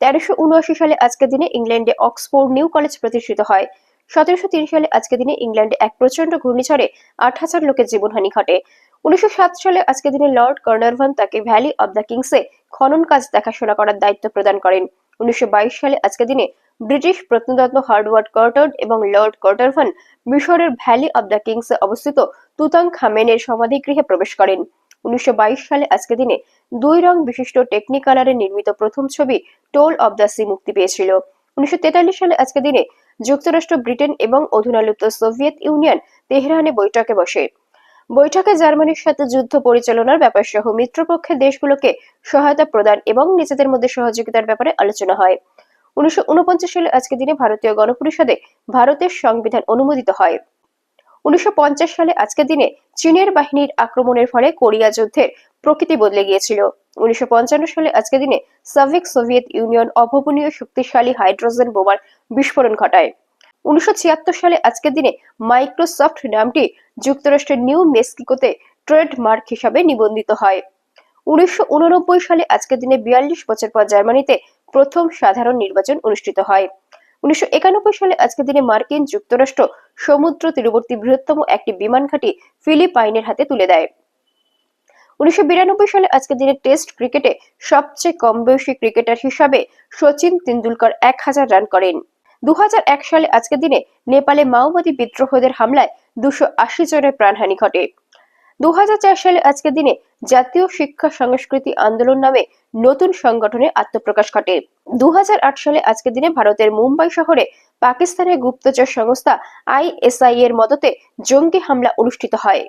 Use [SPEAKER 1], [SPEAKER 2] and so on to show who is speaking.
[SPEAKER 1] তেরোশো সালে আজকের দিনে ইংল্যান্ডে অক্সফোর্ড নিউ কলেজ প্রতিষ্ঠিত হয়। সতেরোশো তিন সালে আজকের দিনে ইংল্যান্ডে এক প্রচণ্ড ঘূর্ণিঝড়ে আট হাজার লোকের জীবনহানি ঘটে। উনিশশো সাত সালে আজকের দিনে লর্ড কর্নারভান তাকে ভ্যালি অব দ্য কিংসে খনন কাজ দেখাশোনা করার দায়িত্ব প্রদান করেন। উনিশশো বাইশ সালে আজকের দিনে ব্রিটিশ প্রত্নতত্ত্ব হার্ডওয়ার্ড কার্টার্ড এবং লর্ড কার্টারভান মিশরের ভ্যালি অব দ্য কিংসে অবস্থিত তুতাং খামেনের সমাধিগৃহে প্রবেশ করেন। উনিশশো বাইশ সালে আজকের দিনে দুই রং বিশিষ্ট টেকনিকালারে নির্মিত প্রথম ছবি টোল অব দ্য সি মুক্তি পেয়েছিল। উনিশশো তেতাল্লিশ সালে আজকের দিনে যুক্তরাষ্ট্র, ব্রিটেন এবং অধুনালুপ্ত সোভিয়েত ইউনিয়ন তেহরানে বৈঠকে বসে। বৈঠকে জার্মানির সাথে যুদ্ধ পরিচালনার ব্যাপার সহ মিত্রপক্ষের দেশগুলোকে সহায়তা প্রদান এবং নিজেদের মধ্যে সহযোগিতার ব্যাপারে আলোচনা হয়। উনিশশো উনপঞ্চাশ সালে আজকের দিনে ভারতীয় গণপরিষদে ভারতের সংবিধান অনুমোদিত হয়। উনিশশো পঞ্চাশ সালে আজকের দিনে চীনের বাহিনীর আক্রমণের ফলে কোরিয়া যুদ্ধের প্রকৃতি বদলে গিয়েছিল। উনিশশো সালে আজকের দিনে সাবেক সোভিয়েত ইউনিয়ন অভাবনীয় শক্তিশালী হাইড্রোজেন বোমার বিস্ফোরণ ঘটায়। উনিশশো সালে আজকের দিনে মাইক্রোসফট নামটি যুক্তরাষ্ট্রের নিউ মেক্সিকোতে ট্রেডমার্ক হিসাবে নিবন্ধিত হয়। উনিশশো উননব্বই সালে আজকের দিনে বিয়াল্লিশ বছর পর জার্মানিতে প্রথম সাধারণ নির্বাচন অনুষ্ঠিত হয়। উনিশশো একানব্বই সালে আজকের দিনে মার্কিন যুক্তরাষ্ট্র সমুদ্র তীরবর্তী বৃহত্তম একটি বিমান ঘাঁটি ফিলিপাইনের হাতে তুলে দেয়। উনিশশো সালে আজকের দিনে টেস্ট ক্রিকেটে সবচেয়ে কম বয়সী ক্রিকেটার হিসাবে সচিন তেন্ডুলকর এক হাজার রান করেন। দু সালে আজকের দিনে নেপালে মাওবাদী বিদ্রোহীদের হামলায় দুশো আশি জনের প্রাণহানি ঘটে। দু হাজার চার সালে আজকের দিনে জাতীয় শিক্ষা সংস্কৃতি আন্দোলন নামে নতুন সংগঠনে আত্মপ্রকাশ ঘটে। দু হাজার আট সালে আজকের দিনে ভারতের মুম্বাই শহরে পাকিস্তানের গুপ্তচর সংস্থা আইএসআই এর মদতে জঙ্গি হামলা অনুষ্ঠিত হয়।